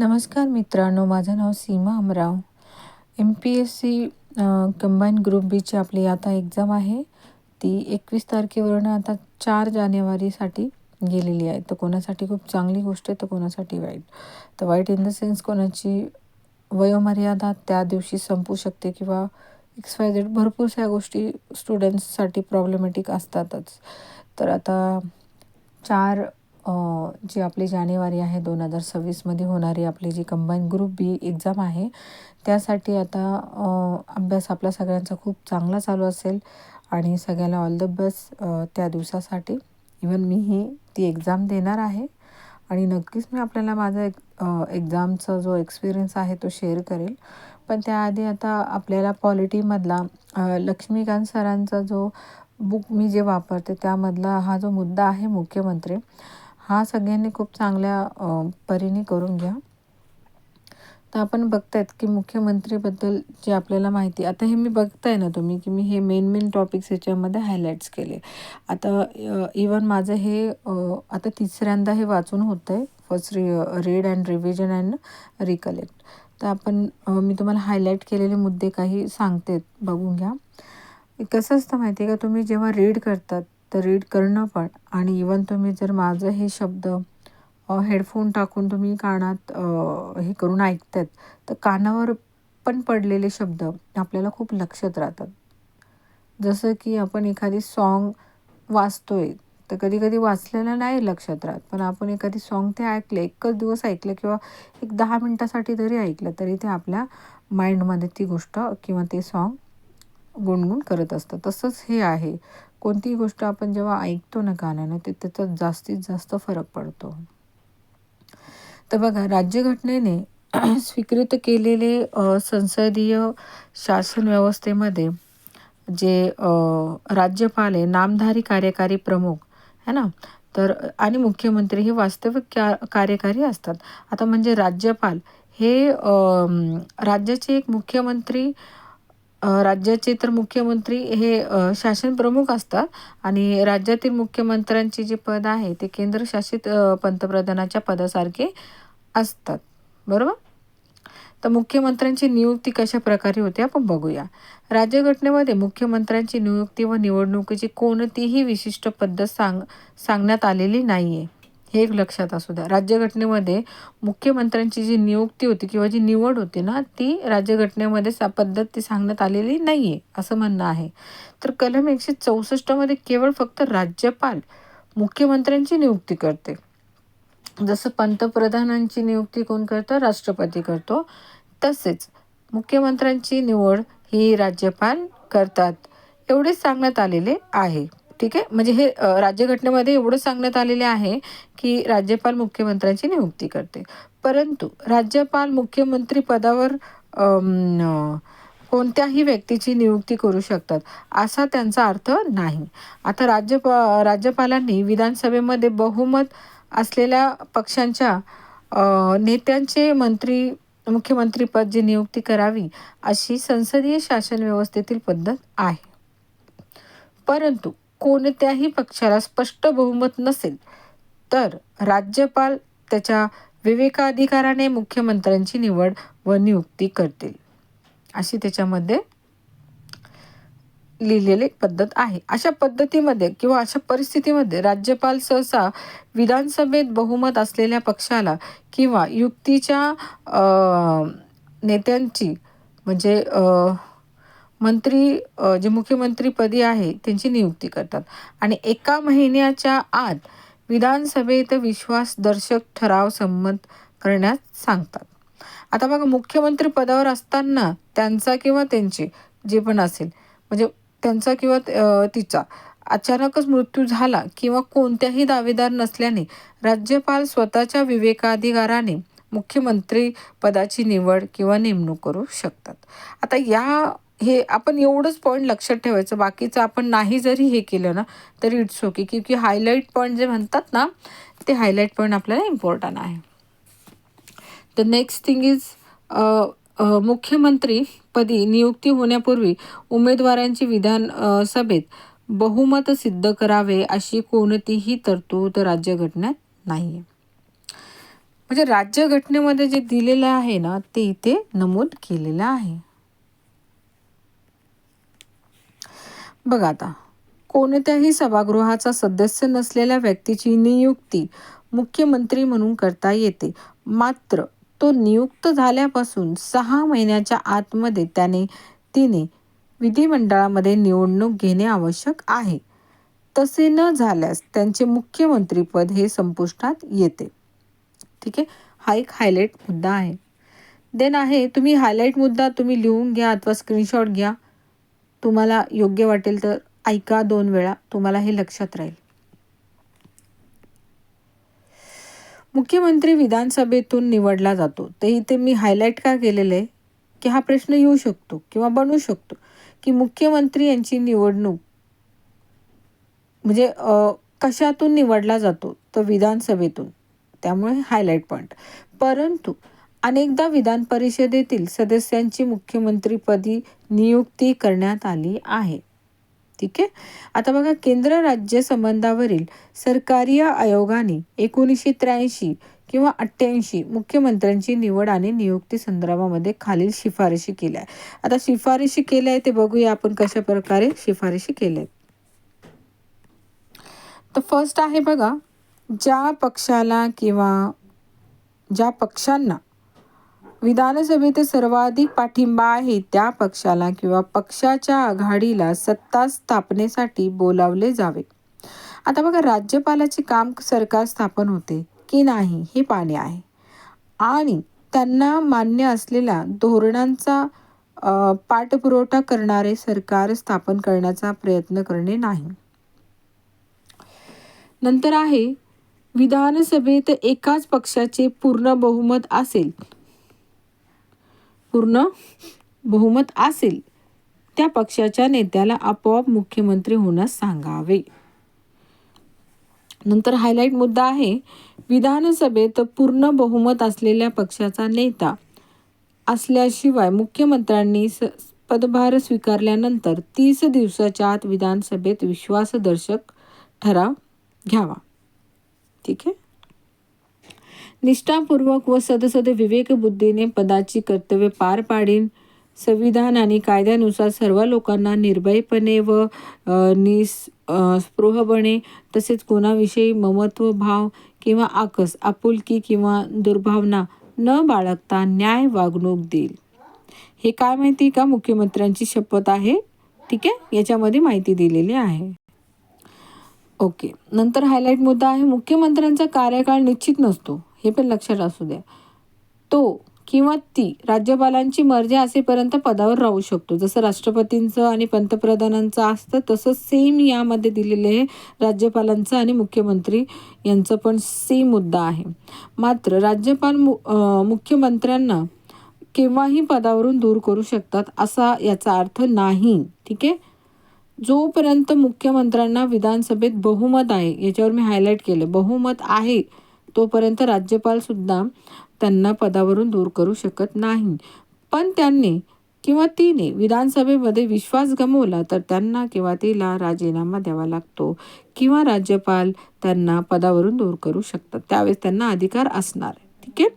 नमस्कार मित्रांनो माझं नाव Seema Amrao. M P S C combine group बीची आपली आता एक्झाम आहे. ती एकवीस तारखेवरून आता चार जानेवारीसाठी गेलेली आहे. तर कोणासाठी खूप चांगली गोष्ट आहे तर कोणासाठी वाईट. तर वाईट इन द सेन्स कोणाची वयोमर्यादा त्या दिवशी संपू शकते किंवा एक्स वाय झेड साऱ्या गोष्टी स्टुडंट्ससाठी प्रॉब्लेमॅटिक असतातच. तर आता चार जी आपली जानेवारी आहे दोन हजार सव्वीसमध्ये होणारी आपली जी कंबाईन ग्रुप बी एक्झाम आहे त्यासाठी आता अभ्यास आपला सगळ्यांचा खूप चांगला चालू असेल आणि सगळ्याला ऑल द बेस्ट त्या दिवसासाठी. इवन मीही ती एक्झाम देणार आहे आणि नक्कीच मी आपल्याला माझा एक एक्झामचा जो एक्सपिरियन्स आहे तो शेअर करेल. पण त्याआधी आता आपल्याला पॉलिटीमधला लक्ष्मीकांत सरांचा जो बुक मी जे वापरते त्यामधला हा जो मुद्दा आहे मुख्यमंत्री हा सगळ्यांनी खूप चांगल्या परीने करून घ्या. तर आपण बघतायत की मुख्यमंत्रीबद्दल जे आपल्याला माहिती आता हे मी बघताय ना तुम्ही की मी हे मेन मेन टॉपिक्स याच्यामध्ये हायलाईट्स केले. आता इवन माझं हे आता तिसऱ्यांदा हे वाचून होतं आहे first reread and revision and recollect तर आपण मी तुम्हाला हायलाईट केलेले मुद्दे काही सांगते बघून घ्या. कसं असतं माहिती आहे का तुम्ही जेव्हा रीड करतात तर रीड करणं पण. आणि इवन तुम्ही जर माझं हे शब्द हेडफोन टाकून तुम्ही कानात हे करून ऐकतात तर कानावर पण पडलेले शब्द आपल्याला खूप लक्षात राहतात. जसं की आपण एखादी सॉन्ग वाचतोय तर कधी कधी वाचलेलं नाही लक्षात राहत. पण आपण एखादी सॉन्ग ते ऐकले एकच दिवस ऐकलं किंवा एक दहा मिनटासाठी जरी ऐकलं तरी ते आपल्या माइंडमध्ये ती गोष्ट किंवा ते सॉन्ग गुणगुण करत असतं. तसंच हे आहे. कोणतीही गोष्ट आपण जेव्हा ऐकतो ना कानानं ते त्याचा जास्तीत जास्त फरक पडतो. तर बघा राज्यघटनेने स्वीकृत केलेले संसदीय शासन व्यवस्थेमध्ये जे राज्यपाल आहे नामधारी कार्यकारी प्रमुख है ना? तर आणि मुख्यमंत्री हे वास्तविक क्या कार्यकारी असतात. आता म्हणजे राज्यपाल हे राज्याचे एक मुख्यमंत्री राज्याचे तर मुख्यमंत्री हे शासन प्रमुख असतात आणि राज्यातील मुख्यमंत्र्यांचे जे पद आहे ते केंद्रशासित पंतप्रधानाच्या पदासारखे असतात. बरोबर? तर मुख्यमंत्र्यांची नियुक्ती कशा प्रकारे होते आपण बघूया. राज्यघटनेमध्ये मुख्यमंत्र्यांची नियुक्ती व निवडणुकीची कोणतीही विशिष्ट पद्धत सांग सांगण्यात आलेली नाही आहे हे एक लक्षात असू द्या. राज्यघटनेमध्ये मुख्यमंत्र्यांची जी नियुक्ती होती किंवा जी निवड होती ना ती राज्यघटनेमध्ये सा पद्धत ती सांगण्यात आलेली नाही आहे असं म्हणणं आहे. तर कलम एकशे चौसष्टमध्ये केवळ फक्त राज्यपाल मुख्यमंत्र्यांची नियुक्ती करते. जसं पंतप्रधानांची नियुक्ती कोण करतं? राष्ट्रपती करतो. तसेच मुख्यमंत्र्यांची निवड ही राज्यपाल करतात एवढेच सांगण्यात आलेले आहे. ठीक आहे? म्हणजे हे राज्यघटनेमध्ये एवढं सांगण्यात आलेले आहे की राज्यपाल मुख्यमंत्र्यांची नियुक्ती करते. परंतु राज्यपाल मुख्यमंत्री पदावर कोणत्याही व्यक्तीची नियुक्ती करू शकतात असा त्यांचा अर्थ नाही. आता राज्यपा राज्यपालांनी विधानसभेमध्ये बहुमत असलेल्या पक्षांच्या नेत्यांचे मंत्री मुख्यमंत्रीपद जी नियुक्ती करावी अशी संसदीय शासन व्यवस्थेतील पद्धत आहे. परंतु कोणत्याही पक्षाला स्पष्ट बहुमत नसेल तर राज्यपाल त्याच्या विवेकाधिकाराने मुख्यमंत्र्यांची निवड व नियुक्ती करतील. अशी त्याच्यामध्ये लिहिलेली पद्धत आहे. अशा पद्धतीमध्ये किंवा अशा परिस्थितीमध्ये राज्यपाल सहसा विधानसभेत बहुमत असलेल्या पक्षाला किंवा युक्तीच्या नेत्यांची म्हणजे मंत्री जे मुख्यमंत्रीपदी आहे त्यांची नियुक्ती करतात. आणि एका महिन्याच्या आत विधानसभेत विश्वासदर्शक ठराव संमत करण्यास सांगतात. आता बघा मुख्यमंत्री पदावर असताना त्यांचा किंवा त्यांचे जे पण असेल म्हणजे त्यांचा किंवा तिचा अचानकच मृत्यू झाला किंवा कोणत्याही दावेदार नसल्याने राज्यपाल स्वतःच्या विवेकाधिकाराने मुख्यमंत्री पदाची निवड किंवा नेमणूक करू शकतात. आता या हे आपण एवढंच पॉईंट लक्षात ठेवायचं. बाकीचं आपण नाही जरी हे केलं ना तरी इट्स ओके की हायलाईट पॉईंट जे म्हणतात ना ते हायलाईट पॉईंट आपल्याला इम्पॉर्टंट आहे. द नेक्स्ट थिंग इज मुख्यमंत्रीपदी नियुक्ती होण्यापूर्वी उमेदवारांची विधान सभेत बहुमत सिद्ध करावे अशी कोणतीही तरतूद राज्यघटनेत नाही आहे म्हणजे राज्यघटनेमध्ये जे दिलेलं आहे ना ते इथे नमूद केलेलं आहे. बघा आता. कोणत्याही सभागृहाचा सदस्य नसलेल्या व्यक्तीची नियुक्ती मुख्यमंत्री म्हणून करता येते. मात्र तो नियुक्त झाल्यापासून सहा महिन्याच्या आतमध्ये त्याने तिने विधिमंडळामध्ये निवडणूक घेणे आवश्यक आहे. तसे न झाल्यास त्यांचे मुख्यमंत्रीपद हे संपुष्टात येते. ठीक आहे? हा एक हायलाईट मुद्दा आहे. देन आहे तुम्ही हायलाईट मुद्दा तुम्ही लिहून घ्या अथवा स्क्रीनशॉट घ्या. तुम्हाला योग्य वाटेल तर ऐका दोन वेळा. तुम्हाला हे लक्षात राहील. मुख्यमंत्री विधानसभेतून निवडला जातो. ते इथे मी हायलाईट का केलेलं? आहे की हा प्रश्न येऊ शकतो किंवा बनू शकतो. की मुख्यमंत्री यांची निवडणूक म्हणजे कशातून निवडला जातो? तर विधानसभेतून. त्यामुळे हायलाईट पॉईंट परंतु अनेकदा विधान परिषदेतील सदस्यांची मुख्यमंत्रीपदी नियुक्ती करण्यात आली आहे. ठीक आहे? आता बघा केंद्र राज्य संबंधावरील सरकारी आयोगाने एकोणीसशे त्र्याऐंशी किंवा अठ्ठ्याऐंशी मुख्यमंत्र्यांची निवड आणि नियुक्ती संदर्भामध्ये खालील शिफारशी केल्या आता शिफारशी केल्या आहे ते बघूया आपण कशा प्रकारे शिफारशी केल्या आहेत. तर फर्स्ट आहे बघा ज्या पक्षाला किंवा ज्या पक्षांना विधानसभेत सर्वाधिक पाठिंबा आहे त्या पक्षाला किंवा पक्षाच्या आघाडीला सत्ता स्थापनेसाठी बोलावले जावे. आता बघा राज्यपालाचे काम सरकार स्थापन होते की नाही हे पाहणे आहे. आणि त्यांना मान्य असलेल्या धोरणांचा पाठपुरवठा करणारे सरकार स्थापन करण्याचा प्रयत्न करणे नाही. नंतर आहे विधानसभेत एकाच पक्षाचे पूर्ण बहुमत असेल. पूर्ण बहुमत असेल त्या पक्षाच्या नेत्याला आपोआप मुख्यमंत्री होण्यास सांगावे. नंतर हायलाईट मुद्दा आहे विधानसभेत पूर्ण बहुमत असलेल्या पक्षाचा नेता असल्याशिवाय मुख्यमंत्र्यांनी स पदभार स्वीकारल्यानंतर तीस दिवसाच्या आत विधानसभेत विश्वासदर्शक ठराव घ्यावा. ठीक आहे? निष्ठापूर्वक व सदसद विवेकबुद्धीने पदाची कर्तव्य पार पाडीन. संविधान आणि कायद्यानुसार सर्व लोकांना निर्भयपणे व निस्पृहपणे तसेच कोणाविषयी ममत्व भाव किंवा आकस आपुलकी किंवा दुर्भावना न बाळगता न्याय वागणूक देईल. हे काय माहिती का? मुख्यमंत्र्यांची शपथ आहे. ठीक आहे? याच्यामध्ये माहिती दिलेली आहे. ओके. नंतर हायलाईट मुद्दा आहे. मुख्यमंत्र्यांचा कार्यकाळ निश्चित नसतो. हे पण लक्षात असू द्या. तो किंवा ती राज्यपालांची मर्जी असेपर्यंत पदावर राहू शकतो. जसं राष्ट्रपतींचं आणि पंतप्रधानांचं असतं तसं सेम यामध्ये दिलेलं आहे राज्यपालांचं आणि मुख्यमंत्री यांचं पण सेम मुद्दा आहे. मात्र राज्यपाल मु मुख्यमंत्र्यांना केव्हाही पदावरून दूर करू शकतात असा याचा अर्थ नाही. ठीक आहे? जोपर्यंत मुख्यमंत्र्यांना विधानसभेत बहुमत आहे याच्यावर मी हायलाईट केलं बहुमत आहे तोपर्यंत राज्यपालसुद्धा त्यांना पदावरून दूर करू शकत नाही. पण त्यांनी किंवा तिने विधानसभेमध्ये विश्वास गमवला तर त्यांना किंवा तिला राजीनामा द्यावा लागतो किंवा राज्यपाल त्यांना पदावरून दूर करू शकतात. त्यावेळेस त्यांना अधिकार असणार ठीक आहे?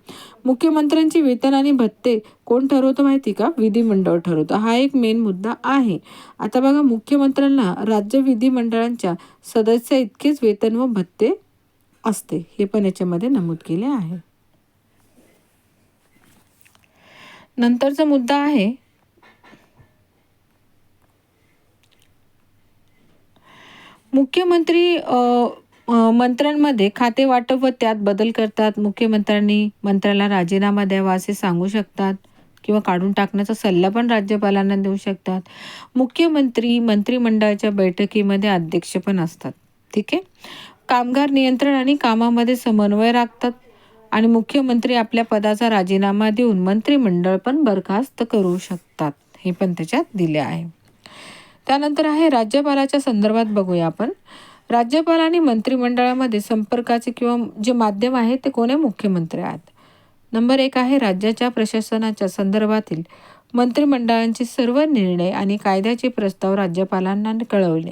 मुख्यमंत्र्यांचे वेतन आणि भत्ते कोण ठरवतं माहिती का? विधिमंडळ ठरवतं. हा एक मेन मुद्दा आहे. आता बघा मुख्यमंत्र्यांना राज्य विधिमंडळांच्या सदस्य इतकेच वेतन व भत्ते असते. हे पण याच्यामध्ये नमूद केले आहे. नंतरचा मुद्दा आहे. मुख्यमंत्री मंत्र्यांमध्ये खाते वाटप व त्यात बदल करतात. मुख्यमंत्र्यांनी मंत्र्याला राजीनामा द्यावा असे सांगू शकतात किंवा काढून टाकण्याचा सल्ला पण राज्यपालांना देऊ शकतात. मुख्यमंत्री मंत्रिमंडळाच्या बैठकीमध्ये अध्यक्ष पण असतात. ठीक आहे? कामगार नियंत्रण आणि कामामध्ये समन्वय राखतात आणि मुख्यमंत्री आपल्या पदाचा राजीनामा देऊन मंत्रिमंडळ पण बरखास्त करू शकतात हे पण त्याच्यात दिले आहे. त्यानंतर आहे राज्यपालाच्या संदर्भात बघूया आपण. राज्यपाल आणि मंत्रिमंडळामध्ये संपर्काचे किंवा जे माध्यम आहे ते कोणे मुख्यमंत्री आहेत. नंबर एक आहे राज्याच्या प्रशासनाच्या संदर्भातील मंत्रिमंडळांचे सर्व निर्णय आणि कायद्याचे प्रस्ताव राज्यपालांना कळवले.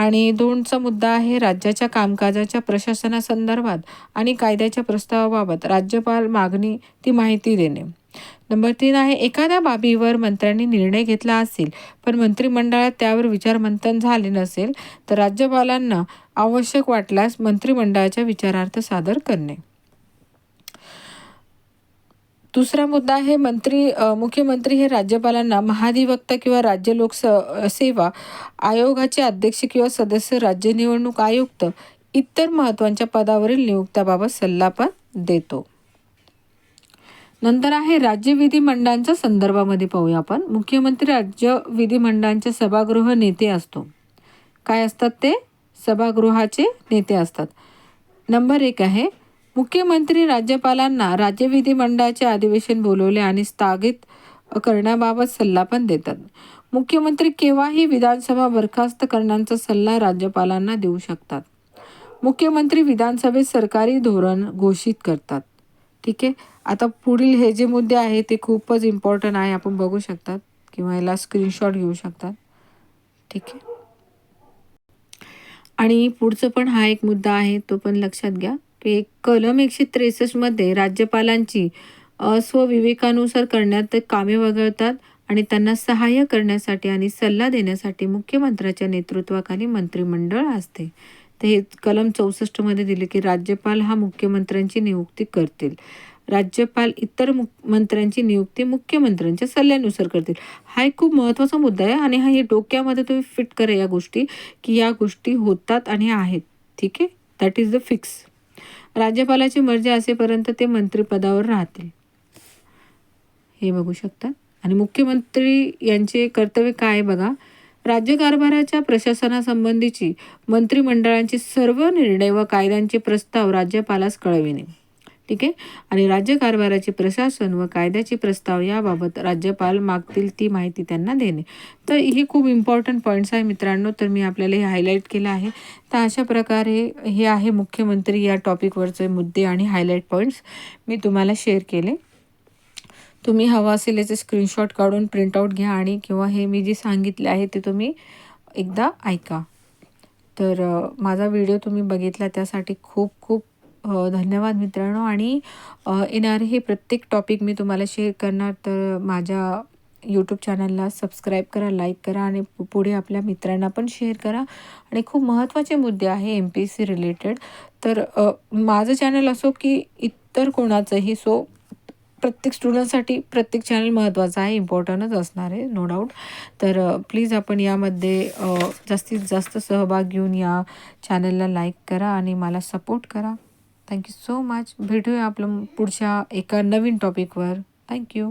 आणि दोनचा मुद्दा आहे राज्याच्या कामकाजाच्या प्रशासनासंदर्भात आणि कायद्याच्या प्रस्तावाबाबत. राज्यपाल मागणी ती माहिती देणे. नंबर तीन आहे एखाद्या बाबीवर मंत्र्यांनी निर्णय घेतला असेल पण मंत्रिमंडळात त्यावर विचारमंथन झाले नसेल तर राज्यपालांना आवश्यक वाटल्यास मंत्रिमंडळाच्या विचारार्थ सादर करणे. दुसरा मुद्दा आहे मंत्री मुख्यमंत्री हे राज्यपालांना महाधिवक्ता किंवा राज्य लोकस सेवा आयोगाचे अध्यक्ष किंवा सदस्य राज्य निवडणूक आयुक्त इतर महत्त्वाच्या पदावरील नियुक्त्याबाबत सल्ला पण देतो. नंतर आहे राज्य विधिमंडळांच्या संदर्भामध्ये पाहूया आपण. मुख्यमंत्री राज्य विधिमंडळांचे सभागृह नेते असतो. काय असतात ते? सभागृहाचे नेते असतात. नंबर एक आहे मुख्यमंत्री राज्यपालांना राज्य विधिमंडळाचे अधिवेशन बोलवले आणि स्थगित करण्याबाबत सल्ला पण देतात. मुख्यमंत्री केव्हाही विधानसभा बरखास्त करण्याचा सल्ला राज्यपालांना देऊ शकतात. मुख्यमंत्री विधानसभेत सरकारी धोरण घोषित करतात. ठीक आहे? आता पुढील हे जे मुद्दे आहे ते खूपच इम्पॉर्टंट आहे. आपण बघू शकतात किंवा याला स्क्रीनशॉट घेऊ शकतात. ठीक आहे? आणि पुढचं पण हा एक मुद्दा आहे तो पण लक्षात घ्या. की कलम एकशे त्रेसष्टमध्ये राज्यपालांची अस्वविवेकानुसार करण्यात ते कामे वगळतात आणि त्यांना सहाय्य करण्यासाठी आणि सल्ला देण्यासाठी मुख्यमंत्र्याच्या नेतृत्वाखाली मंत्रिमंडळ असते. तर हे कलम चौसष्टमध्ये दिले की राज्यपाल हा मुख्यमंत्र्यांची नियुक्ती करतील. राज्यपाल इतर मुख मंत्र्यांची नियुक्ती मुख्यमंत्र्यांच्या सल्ल्यानुसार करतील. हा एक खूप महत्त्वाचा मुद्दा आहे आणि हा हे डोक्यामध्ये तुम्ही फिट करा या गोष्टी की या गोष्टी होतात आणि आहेत. ठीक आहे? दॅट इज द फिक्स राज्यपालाची मर्जी असेपर्यंत ते मंत्रिपदावर राहतील. हे बघू शकता. आणि मुख्यमंत्री यांचे कर्तव्य काय आहे बघा? राज्यकारभाराच्या प्रशासनासंबंधीची मंत्रिमंडळांचे सर्व निर्णय व कायद्यांचे प्रस्ताव राज्यपालास कळविणे. ठीक आहे? आणि राज्यकारभाराचे प्रशासन व कायद्याचे प्रस्ताव याबाबत राज्यपाल मागतील ती माहिती त्यांना देणे. तर ही खूप इम्पॉर्टंट पॉईंट्स आहे मित्रांनो तर मी आपल्याला हे हायलाईट केलं आहे. तर अशा प्रकारे हे आहे मुख्यमंत्री या टॉपिकवरचे मुद्दे आणि हायलाईट पॉईंट्स मी तुम्हाला शेअर केले. तुम्ही हवा असेल याचे स्क्रीनशॉट काढून प्रिंटआउट घ्या आणि किंवा हे मी जे सांगितले आहे ते तुम्ही एकदा ऐका. तर माझा व्हिडिओ तुम्ही बघितला त्यासाठी खूप खूप धन्यवाद मित्रांनो. आणि येणारे हे प्रत्येक टॉपिक मी तुम्हाला शेअर करणार तर माझ्या यूट्यूब चॅनलला सबस्क्राईब करा लाईक करा आणि पु- पुढे आपल्या मित्रांना पण शेअर करा. आणि खूप महत्त्वाचे मुद्दे आहे M P S C related तर माझं चॅनल असो की इतर कोणाचंही सो प्रत्येक स्टुडंटसाठी प्रत्येक चॅनल महत्त्वाचं आहे इम्पॉर्टंटच असणार आहे नो डाऊट तर प्लीज आपण यामध्ये जास्तीत जास्त सहभाग घेऊन या चॅनलला लाईक करा आणि मला सपोर्ट करा. थँक्यू सो मच भेटूया आपलं पुढच्या एका नवीन टॉपिकवर थँक्यू